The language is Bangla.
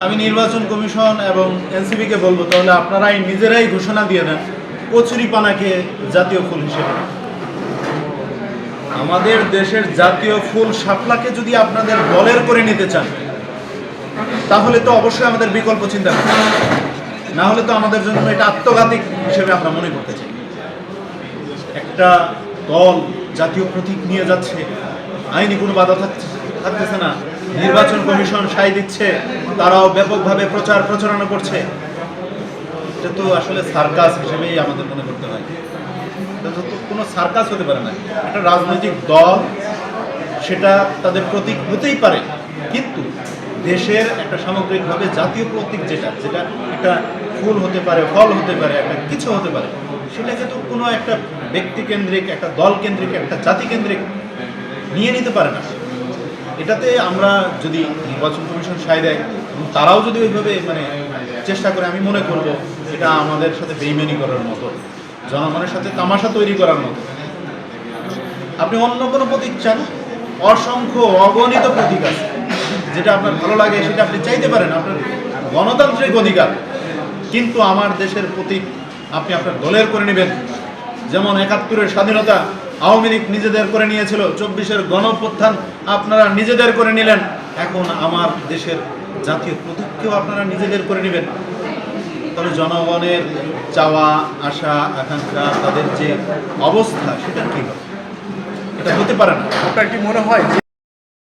আমি নির্বাচন কমিশন এবং এনসিবিকে বলব, তাহলে আপনারাই নিজেরাই ঘোষণা দিয়ে দেন, কচুরিপানাকে জাতীয় ফুল হিসেবে। আমাদের দেশের জাতীয় ফুল শাপলাকে যদি আপনাদের দলের করে নিতে চান, তাহলে তো অবশ্যই আমাদের বিকল্প চিন্তা করতে না হলে তো আমাদের জন্য এটা আত্মঘাতিক হিসেবে আমরা মনে করতে চাই। একটা দল জাতীয় প্রতীক নিয়ে যাচ্ছে, আইনি কোনো বাধা থাকছে- থাকতেছে না। নির্বাচন কমিশন সাই দিচ্ছে, তারাও ব্যাপকভাবে প্রচার প্রচারণা করছে। এটা তো আসলে সার্কাস হিসেবেই আমাদের মনে করতে হয়। কোনো সার্কাস হতে পারে না। একটা রাজনৈতিক দল, সেটা তাদের প্রতীক হতেই পারে। কিন্তু দেশের একটা সামগ্রিকভাবে জাতীয় প্রতীক যেটা যেটা একটা ফুল হতে পারে, ফল হতে পারে, একটা কিছু হতে পারে, সেটাকে তো কোনো একটা ব্যক্তিকেন্দ্রিক, একটা দলকেন্দ্রিক, একটা জাতিকেন্দ্রিক নিয়ে নিতে পারে না। এটাতে আমরা যদি নির্বাচন কমিশন সায় দেয় তারাও যদি ওইভাবে মানে চেষ্টা করে, আমি মনে করব এটা আমাদের সাথে বেইমানি করার মতো, জনগণের সাথে তামাশা তৈরি করার মতো। আপনি অন্য কোনো প্রতীক চান? অসংখ্য অগণিত প্রতীক আছে। যেটা আপনার ভালো লাগে, সেটা আপনি চাইতে পারেন, আপনার গণতান্ত্রিক অধিকার। কিন্তু আমার দেশের প্রতীক আপনি আপনার দলের করে নেবেন। যেমন একাত্তরের স্বাধীনতা আওয়ামী লীগ নিজেদের করে নিয়েছিল, চব্বিশের গণপ্রত্থান আপনারা নিজেদের করে নিলেন। এখন আমার দেশের জাতীয় প্রতীককেও আপনারা নিজেদের করে নেবেন। তবে জনগণের চাওয়া, আশা, আকাঙ্ক্ষা, তাদের যে অবস্থা, সেটা কী? হবে এটা হতে পারে না। আপনার কি মনে হয়